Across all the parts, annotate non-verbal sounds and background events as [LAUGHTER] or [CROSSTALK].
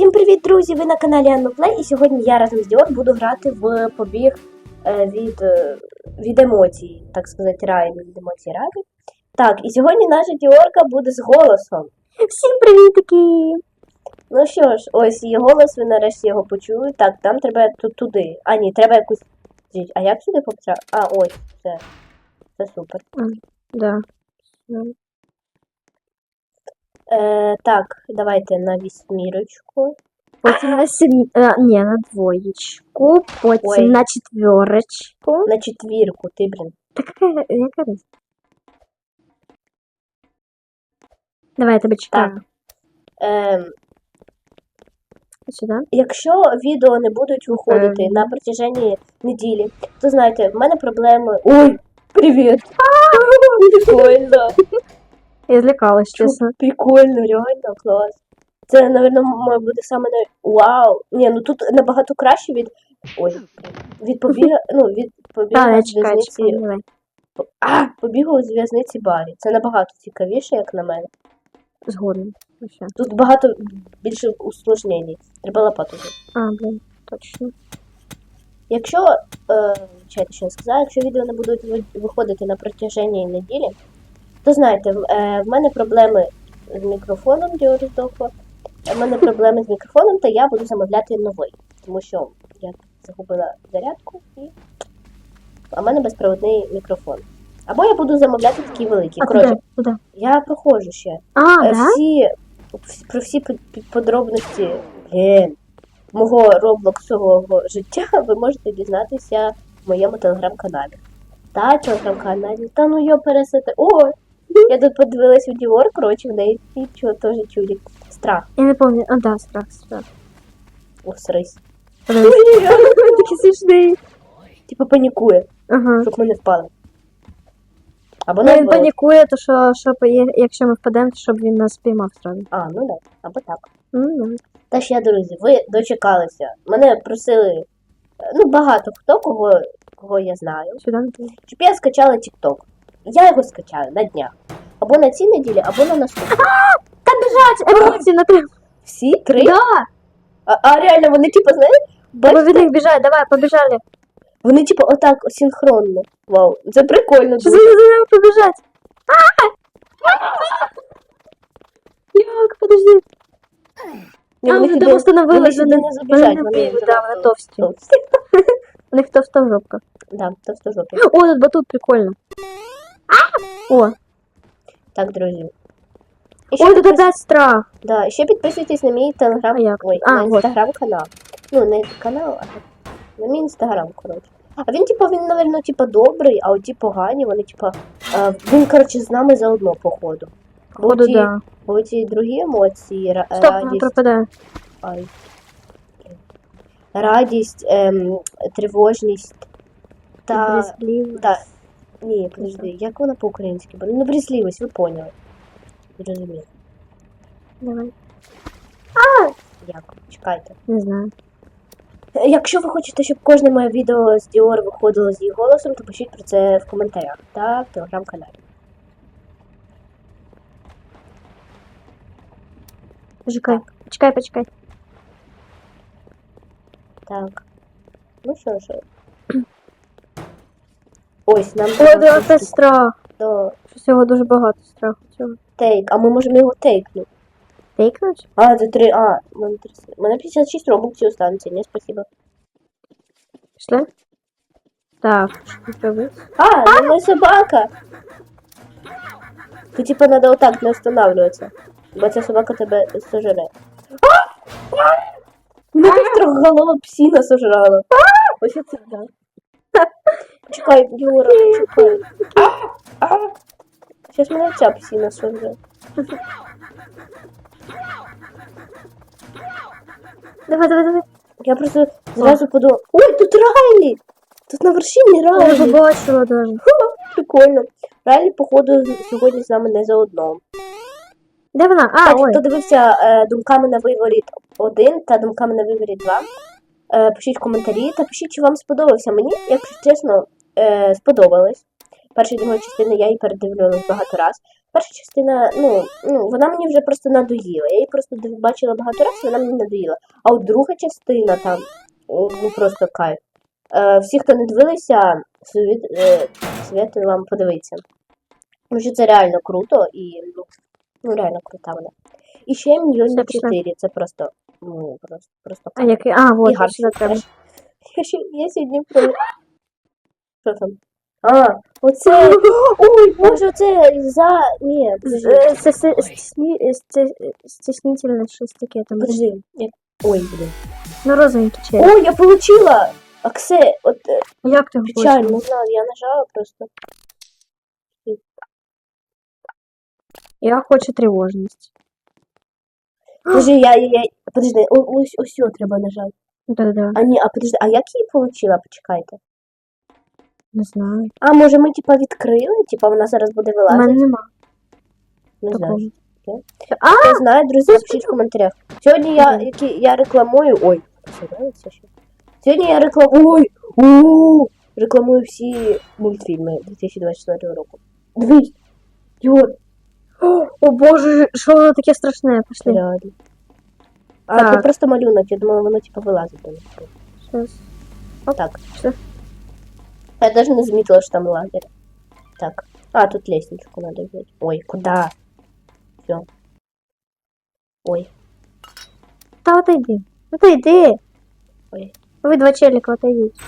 Всім привіт, друзі! Ви на каналі Анноплей, і сьогодні я разом з Діор буду грати в побіг е, від, е, від емоцій, так сказати, рай від емоцій ради. Так, і сьогодні наша Діорка буде з голосом. Всім привітки! Ну що ж, ось її голос, ви нарешті його почули. Так, там треба тут туди. А, ні, треба якусь. А як сюди потрапити? А, ось, все. Це супер. Да. Е, так, давайте на вісьмірочку. Потім на сім... а, ні, на двоєчку, потім Ой. на четверочку. На четвірку, ти, блін. Так яка, яка різниця? Давай я тебе чекаю. Ем, Сюди. Якщо відео не будуть виходити Ем. на протяженні неділі, то знаєте, в мене проблеми. Ой, привіт! Прикольно! [LAUGHS] Я злякалась, чесно. Прикольно, реально клас. Це, напевно, має бути саме на. Вау! Ні, ну тут набагато краще від. Ой, від побіга. [LAUGHS] Ну, від побігу Так, я з чекаю, в'язниці. А! Побігу з в'язниці Барі. Це набагато цікавіше, як на мене. Згодом. Тут багато більше усложнень. Треба лопату. А, блін, точно. Якщо, е, чайте, що я сказала, якщо відео не будуть виходити на протяженні неділі, то знаєте, в, е, мене проблеми з мікрофоном, Діор здохла. В мене проблеми з мікрофоном, та я буду замовляти новий. Тому що я загубила зарядку і. А в мене безпроводний мікрофон. Або я буду замовляти такі великі. Коротше, я проходжу ще. А, Е, всі, всі- про всі под- подробності блін, мого роблоксового життя [LAUGHS] ви можете дізнатися в моєму телеграм-каналі. Та телеграм-каналі. Та ну йо пересити. О! Я тут подивилась у Діор, коротше, в неї чого теж чудик. Страх. Я не пам'ятаю. А, да, страх, страх. Усрись. [LAUGHS] Смішний. Типа панікує, Ага. щоб ми не впали. Або Ну, він наоборот. панікує, то що, що є- якщо ми впадемо, то щоб він нас спіймав зразу. А, ну так, або так. Ну, да. Та ж я, друзі, ви дочекалися. Мене просили е, ну, багато хто, кого, кого я знаю. Сюди щоб я скачала TikTok. Я його скачаю на днях. Або на цій неділі, або на наступній. Та біжать! Емоції на тебе. Всі три? Да! А, а реально, вони, типу, знаєш, Треба від них біжать, давай, побіжали. вони, типу, отак синхронно. Вау, це прикольно. Що дуже. за за ними побіжать? Як, подожди. Ні, А, вони туди- там остановились, вони не забіжать, вони да, вони товсті. [LAUGHS] У них товста жопка. Да, товстожопі. О, тут батут прикольно. О, Так, друзі. І ще, ой, тут підпис- опять страх. да, ще підписуйтесь на мій телеграм. А як? Ой, А, на вот. інстаграм-канал. Ну, не канал, а на мій інстаграм, коротше. А він, типу, він, напевно, типу, добрий, а оті погані, вони, типу, е, він, коротше, з нами заодно, походу. Бо Походу, ті- да. Бо ці другі емоції, ра- Стоп, вона радість, пропадає. ай, радість, ем, тривожність та. Та ні, подожди, як вона по-українськи буде? Ну, брезливість, ви поняли. Зрозуміло. Давай. Як? Чекайте. Не знаю. Якщо ви хочете, щоб кожне моє відео з Діор виходило з її голосом, то пишіть про це в коментарях та в телеграм-каналі. Почекай. Почекай, почекай. Так. Ну що ж. Ось, нам треба да, цю опять страх. до Щось його дуже багато страху цього. тейк, а ми можемо його тейкнути. Тейкнуть? А, це три. А, у мене 30. У мене 56 робоксів останеться, ні, спасибо. Пішли? Так, що зробити? А, це собака. Ти типа надо отак не останавливатися. Бо ця собака тебе сожре. Ну ти трьохголова псина сожрала. Ось це да. [LAUGHS] Чекай, Юра, чекай. Зараз мене ця псина сожре. Давай, давай, давай. Я просто зразу подумала. Ой, тут Райлі! Тут на вершині Я Райлі. побачила даже. Ха, Прикольно. Райлі, походу, сьогодні з нами не заодно. Де вона? А, Кстати, ой. хто дивився е, думками на виворіт 1 та думками на виворіт 2, е, пишіть коментарі та пишіть, чи вам сподобався. Мені, якщо чесно, е, сподобалось. перша і друга частина я її передивлювалась багато раз. Перша частина, ну, ну, вона мені вже просто надоїла. Я її просто бачила багато разів, вона мені надоїла. А от друга частина там, ну просто кайф. Е, всі, хто не дивилися, е, советую вам подивитися. Тому що це реально круто і ну, ну реально крута вона. І ще мільйон Все, 4, це просто, ну, просто, просто А який? А, вот, і треба. Я, я сьогодні про. Що там? А, оце. Ой, може, оце за. Ні, подожди. Е, Це е, е, стіснительне щось таке там. Подожди. Як- Ой, блін. Ну, розовенький чай. Ой, я получила! Аксе, от Як ти печаль, не знаю, я нажала просто. Я хочу тривожність. Подожди, я, я, я, подожди, ось, ось його треба нажати. Да-да, А ні, а подожди, а як її получила? Почекайте. Не знаю. А може ми типа відкрили? Типа вона зараз буде У мене вилазити? нема Не знаю. такого. Хто знає, друзі, напишіть в коментарях. Сьогодні я, які, я рекламую. Ой, нравиться ще. Сьогодні я рекламую. Ой! у Рекламую всі мультфільми 2024 року. Дивись! Йор, О боже, що воно таке страшне? Пошли. реально. А Так. це просто малюнок, я думала, воно типу вилазить. Щас. Так. Все. Я даже не заметила, что там лагерь. Так. А, тут лестничку надо взять. Ой, куда? Все. Ой. Та отойди. Отойди. Ой. Ви два челіка, отойдіть.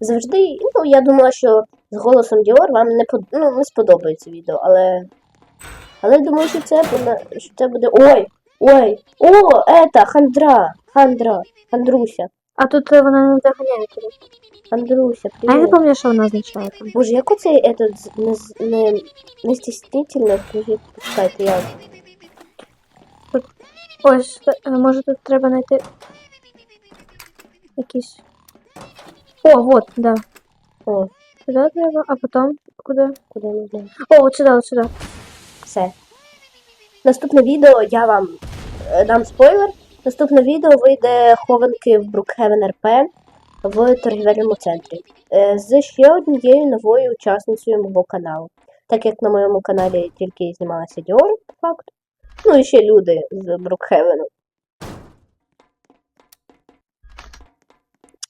Завжди, ну, я думала, що з голосом Діор вам не, под... ну, не сподобається відео, але. Але я думаю, що це буде. Що це буде. Ой! Ой! О, это, хандра! Хандра! Хандруся! А тут е, вона не доганяє тебе. Хандруся, А я не пам'ятаю, що вона означає. Боже, як оцей этот не, не, стіснительно, почекайте, я. Ось, е, може тут треба знайти якісь. О, вот, да. О, Сюди треба, а потім куди? куди не знаю. О, от сюди, от сюди. Все. Наступне відео я вам е, дам спойлер. Наступне відео вийде хованки в Брукхевен РП в торгівельному центрі е, з ще однією новою учасницею мого каналу. Так як на моєму каналі тільки знімалася Діор, по факту. Ну і ще люди з Брукхевену.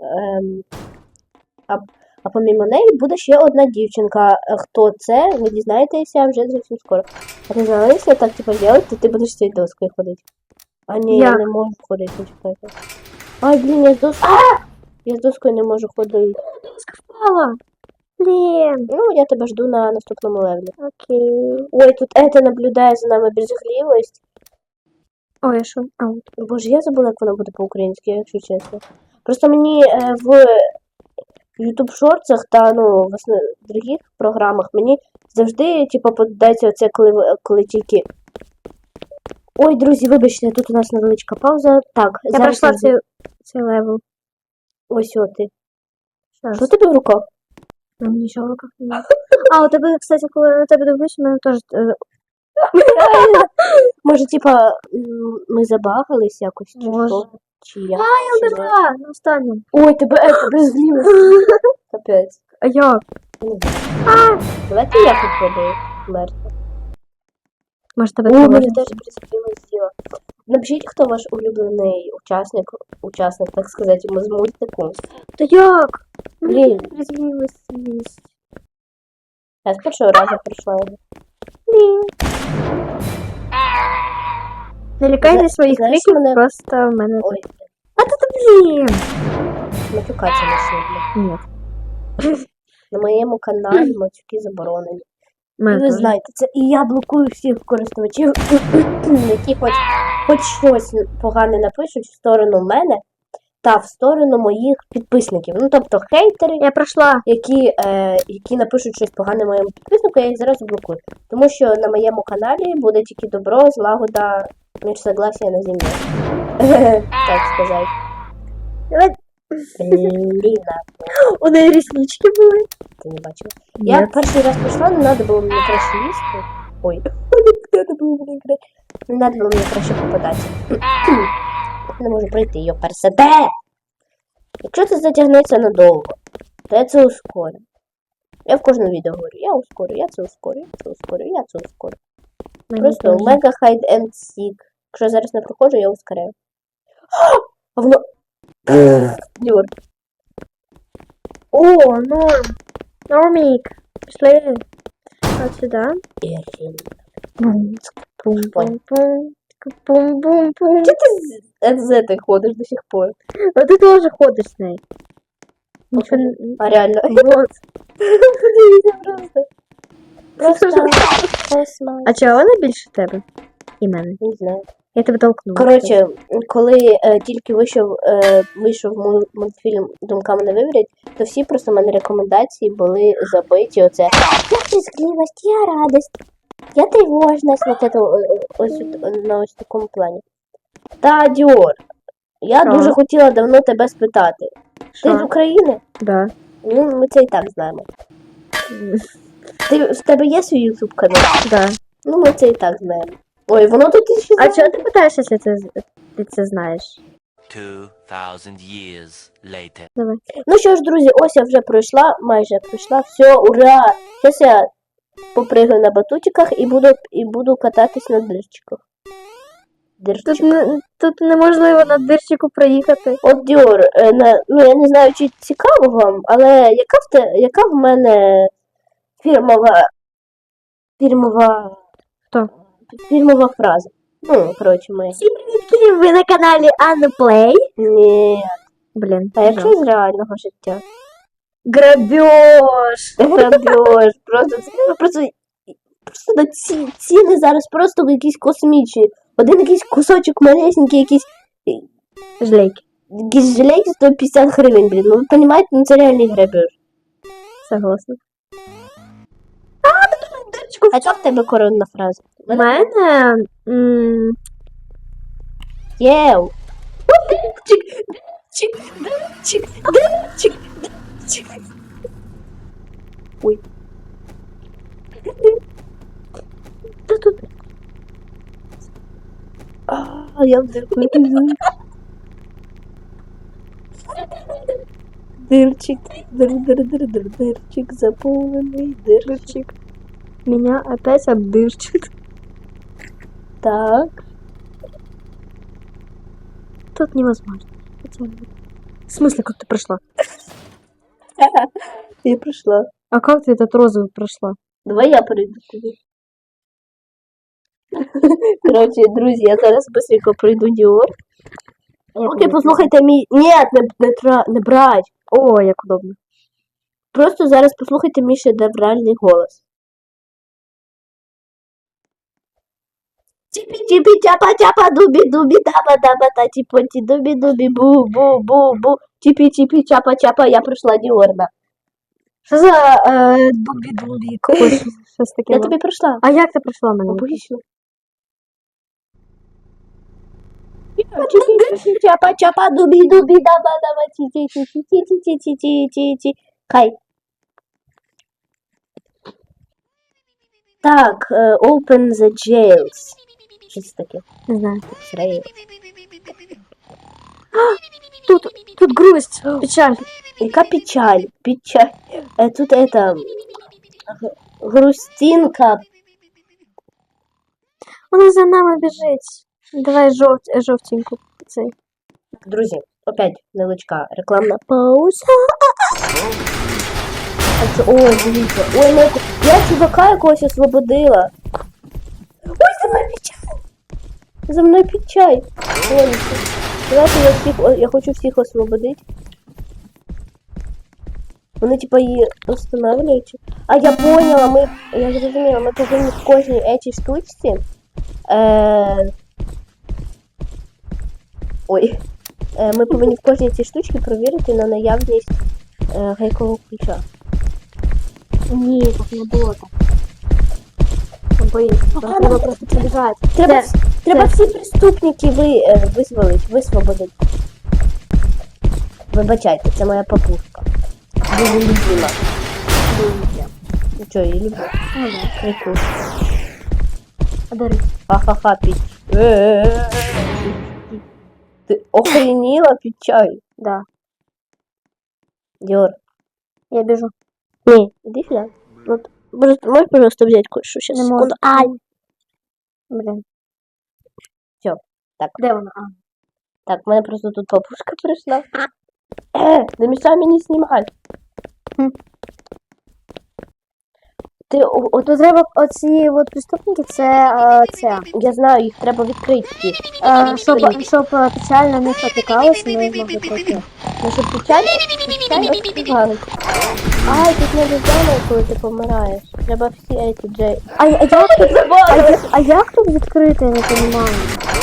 Ем, а, а помімо неї буде ще одна дівчинка. Е, Хто це? Ви дізнаєтеся вже зовсім скоро. А ти якщо так типу делать, то ти будеш цією доскою ходити. А ні, я не можу ходити, почекайте. Ай, блін, я з доскою. Я з доскою не можу ходити. Скапала. Блін. Ну, я тебе жду на наступному левелі. Окей. Ой, тут Ета наблюдає за нами брезгливість. Ой, а що? А, от. Боже, я забула, як воно буде по-українськи, якщо чесно. Просто мені е, в YouTube шорцах та ну, в основ... других програмах мені завжди, типу, подається оце, коли, коли тільки. Ой, друзі, вибачте, тут у нас невеличка пауза. Так, Я зараз пройшла цей, цей левел. Ось о ти. Що у тебе в руках? Ну, нічого в руках немає. [LAUGHS] А, у тебе, кстати, коли на тебе дивлюсь, у мене теж е, Може, типа, ми забагались якось, чи що? Чи я? я вмерла на останньому. Ой, тебе Ета брезгливість. [LAUGHS] Капець. А? Я знаю. Давайте я попробую мертво. Може тебе О, мене тривожить? теж брезгливість з'їла. Напишіть, хто ваш улюблений учасник, учасник, так сказати, з мультику. Та як? Блін. Розвілость. Я з першого разу пройшла його. Блін. Не лякайте Зна- своїх знаєш, криків, мене- просто в мене... Ой, А тут, блін! матюкатися не сильно. Ні. На моєму каналі матюки заборонені. Мене ви знаєте, це і я блокую всіх користувачів, [CLEARS THROAT] які хоч, хоч щось погане напишуть в сторону мене та в сторону моїх підписників. Ну тобто хейтери, Я пройшла. які, е, які напишуть щось погане моєму підписнику, я їх зразу блокую. Тому що на моєму каналі буде тільки добро, злагода, між согласія на землі. [LAUGHS] Так сказати. Блін, У неї ріснички були. Ти не бачила. Я перший раз прийшла, не треба було мені краще їсти. Ой, [LAUGHS] не треба було мені краще. Не треба було мені краще попадати. [CLEARS THROAT] Не можу пройти, йо персете. Якщо це затягнеться надовго, то я це ускорю. Я в кожному відео говорю, я ускорю, я це ускорю, я це ускорю, я це ускорю. Мені Просто мега hide and seek. Якщо я зараз не проходжу, я ускоряю. [GASPS] А воно. Юр. О, норм. Нормік. Пішли. От сюди. Бум. Чи ти з ти ходиш до сих пор? Ну ти теж ходиш з нею. А реально. [LAUGHS] Вот. Подивіться просто. Просто. [LAUGHS] А чого вона більше тебе? І мене. Не знаю. Я тебе толкнула. Коротше, коли е, тільки вийшов, е, вийшов мультфільм Думками не виберіть, то всі просто в мене рекомендації були забиті. Оце я брезгливость, я радость, я тривожність, вот это, о- ось на ось такому плані. Та Діор, я Що? дуже хотіла давно тебе спитати. Ти з України? Да. Ну, ми це і так знаємо. [LAUGHS] Ти в тебе є свій YouTube канал? Да. Ну, ми це і так знаємо. Ой, воно тут і ще А чого ти питаєш, якщо ти, ти це знаєш? 2,000 years later. Давай. Ну що ж, друзі, ось я вже пройшла, майже пройшла. Все, ура! Зараз я попригаю на батутиках і буду, і буду кататись на дирчиках. Тут, не, тут неможливо на дирчику проїхати. От Діор, е, на, ну я не знаю, чи цікаво вам, але яка в, те, яка в мене фірмова. Фірмова. Хто? Фірмова фраза. Ну, коротше, моя. Всім привіт, ви на каналі Анна Плей. Ні. Блін, А якщо з реального життя? Грабеж. Грабеж, просто, це- просто, просто на ці ціни зараз просто якісь космічні. Один якийсь кусочок малесенький, якийсь, Жлейки. якийсь жилет 150 гривень, блін. Ну, ви розумієте, ну це реальний грабеж. Согласна. А яка в тебе коронна фраза? У мене... м, Єу. Дирчик, дирчик, дирчик, дирчик, дирчик. Ой. Та тут А, я в дирку не піду. Дирчик, дир, дир, дир, дир, дирчик, заповнений дирчик. меня опять обдырчит. Так. Тут невозможно. Хотя... В смысле, как ты прошла? [LAUGHS] Я прийшла. А как ты этот розовый прошла? Давай я прийду тобі. [LAUGHS] Коротше, друзі, я зараз быстренько пройду Діор. Окей, послухайте мій. Ні, не, не, тра... не брать. О, як удобно. Просто зараз послухайте мій шедевральний голос. Тіпі тіпі чапа чапа дубі дубі таба таба та тіпоті дубі дубі бу бу бу бу тіпі тіпі чапа чапа я прийшла Діорна. Що за е, дубі-дубі? Когось щось таке. Я було. тобі прийшла. А як ти прийшла мене? Обично. Чапа чапа дубі дубі даба даба ті ті ті ті ті ті ті ті ті ті Хай. Так, е, open the jails. Щось таке. Не знаю. Среє. [GASPS] Тут, тут грусть, печаль. Яка печаль? Печаль. Е, Тут это... г- Грустинка. Вона за нами біжить. Давай жовт, жовтеньку. Цей. Друзі, опять невеличка рекламна пауза. А це, ой, дивіться, ой, ну, я чувака якогось освободила. Ой, за мною печаль. За мною печаль. Ой, давайте я всіх, я хочу всіх освободити. Вони типа її встановлюють. А я поняла, ми, я зрозуміла, ми повинні в кожній етій штучці. Е... Ой. Е, Ми повинні в кожній цій штучці провірити на наявність е, гайкового ключа. Ні, так не було так. Боїться. Треба просто побіжати. Треба, Треба всі преступники ви, е, визволити, висвободити. Вибачайте, це моя папушка. Дуже любима. Ну чо, я люблю. Прикол. Подарить. Ха-ха-ха, пить. Е, е, Ты охренела пить чай? Да. Диор. Я бежу. Не, иди сюда. Вот, можешь, можешь, пожалуйста, взять кое-что сейчас? Не секунду. Ай. Блин. Так. Де вона? А. Так, в мене просто тут бабушка прийшла. [CLEARS THROAT] Не мішай мені знімати. Ти, от, треба оці от преступники, це е, це. я знаю, їх треба відкрити. всі. Е, щоб, щоб е, печаль на них натикалася, ми змогли пройти. Ну, щоб печаль, печаль відкривали. Ай, тут не дозволяє, коли ти помираєш. Треба всі эти джей. А, а, як тут, а, я- а як тут відкрити, я не розумію.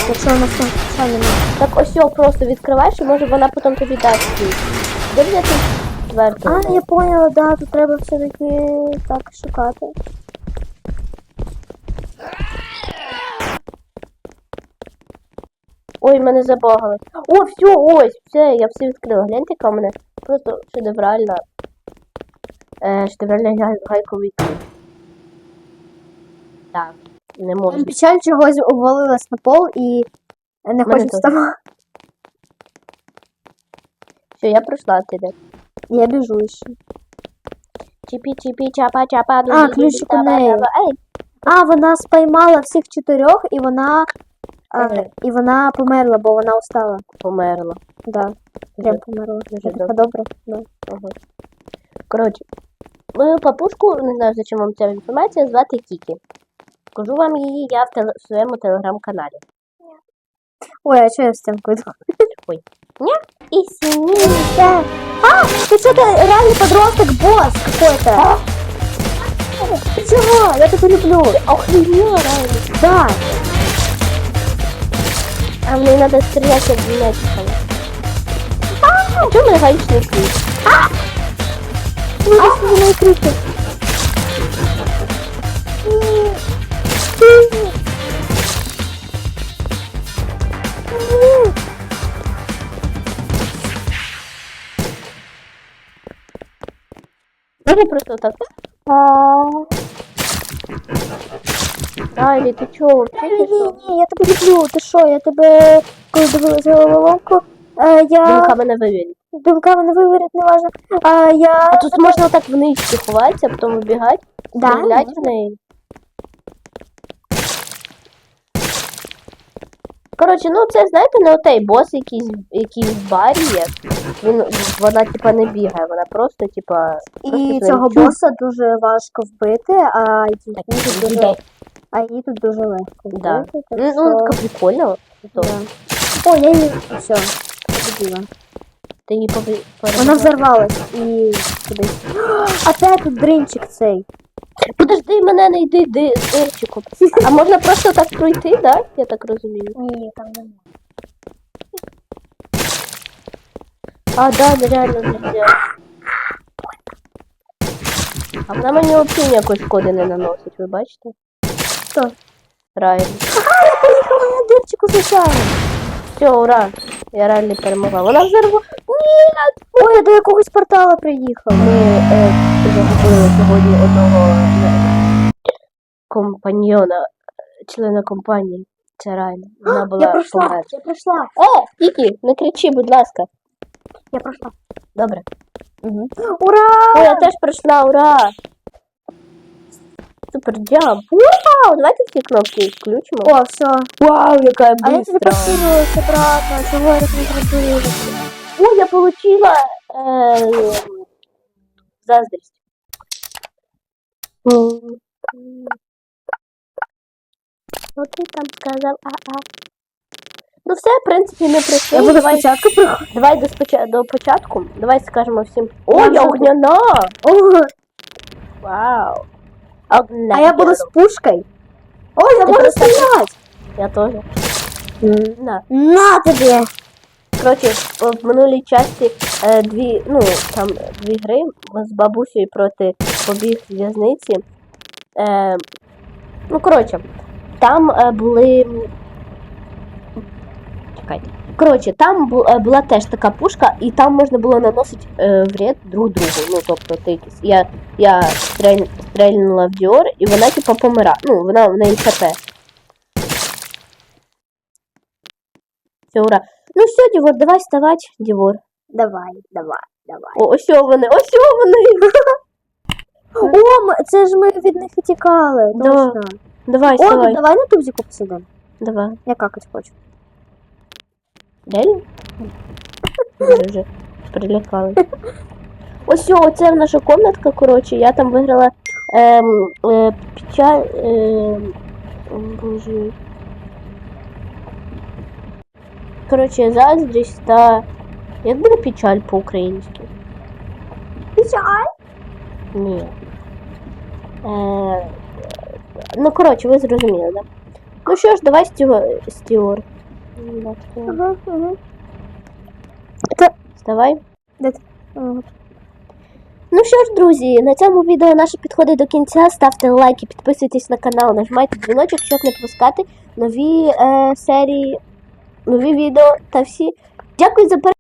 Якщо у нас там печаль немає. Так ось його просто відкриваєш, і може вона потім тобі дасть. Де взяти четверту? А, я поняла, да, тут треба все-таки так шукати. Ой, мене забагали. О, все, ось, все, я все відкрила. Гляньте, яка в мене просто шедевральна. Е, шедевральний гай- гайковий ключ. Так, не можу. Печаль чогось увалилась на пол і не хоче вставати. Все, я пройшла ти де. Я біжу ще. Чіпі, чіпі, чапа, чапа, А, ключик у неї. А, вона спіймала всіх чотирьох і вона. А, Ага. і вона померла, бо вона устала. померла. Да. Прям померла. Дуже Я така добре. Да. Ага. Коротше, мою папушку, не знаю, зачем вам ця інформація, звати Кікі. Кажу вам її я в, теле- в своєму телеграм-каналі. Ой, а что я стенку иду? Ой. Нет? И синица. А, ты что-то реально подросток босс какой-то. А? Ты чего? Я тебя люблю. Охренел, реально. Да. А мне надо стрелять в мячиком. А, что мы раньше не крики? А! Мы не крики. Можно просто вот так? Ай, ты чё, вообще Ні, ты ні, что? ні, я тебе люблю. Ти що? Я тебе, коли дивилася головоломку, е, я Думка мене вивели. думка мене виворить, не важно. А, я... А тут можно так вниз ховатися, а потом вибігати, Да, стріляти можна. в неї. Коротше, ну це, знаєте, не отей бос, якийсь, який в барі є. Він, вона, типа, не бігає, вона просто, типа... І просто цього чу... боса дуже важко вбити, а її Так, тут дуже, а її тут дуже легко Да. вбити. так Ну, що- ну, така прикольно. Да. О, я її все, победила. Ти її пові... Вона взорвалась і кудись. Опять тут дринчик цей. Подожди, мене не йди ди, дирчику. А можна просто так пройти, да? Я так розумію. Ні, там немає. А, да, нереально нельзя. А вона мені взагалі ніякої шкоди не наносить, ви бачите? Хто? Реально. Поїхала на дирчику звичайно. Все, ура! Я реально перемогла. Вона взорвала. Ой, я до якогось портала приїхала. Ми е, загубили сьогодні одного е, компаньйона, члена компанії. Це реально. Вона [GASPS] була Я пройшла, померла. я пройшла, Е, Кікі, не кричи, будь ласка. я пройшла. Добре. Угу. Ура! О, я теж пройшла, ура! Супер джамп. Вау! Давайте всі кнопки включимо. О, все. Вау, яка А я тебе быстро. обратно. Чого я не зробила? О, я получила э, заздрість. Ти там сказав? А-а. Ну все, в принципі, ми прийшли. Я буду давай, спочатку приходити. давай до, споча- до початку. Давай скажемо всім. О, Я огняна! О, Вау! Огняна. а я буду з пушкою. О, я Ти можу просто- Я теж. На. На тобі. Коротше, в минулій часті е, дві, ну, там дві гри з бабусею проти побіг в'язниці. Е, ну, коротше, там е, були. Чекайте. Коротше, там бу- е, була теж така пушка, і там можна було наносити е, вред друг другу. Ну, тобто, ти якийсь. Я, я стрель, стрельнула в Діор, і вона, типу, помира. Ну, вона в неї ХП. Все, ура. Ну все, Дівор, давай вставать, Дівор. Давай, давай, давай. О, ось вони, ось вони. О, це ж ми від них і тікали. Да. Точно. Давай, О, давай. давай на тубзику посидимо. Давай. Я какать хочу. Реально? Вже вже прилякали. [LAUGHS] Ось о, це наша комнатка, коротше, я там виграла ем, е, печаль. Ем, боже. Коротше, заздрість та. Як буде печаль по-українськи? Печаль? Ні. Е, ну, коротше, ви зрозуміли, да? Ну що ж, давай Стюар. Стюар. Да, Стюар. Ага, ага. Вставай. ага. Ну що ж, друзі, на цьому відео наше підходить до кінця. Ставте лайки, підписуйтесь на канал, нажмайте дзвіночок, щоб не пропускати нові е, серії, нові відео та всі. Дякую за перегляд.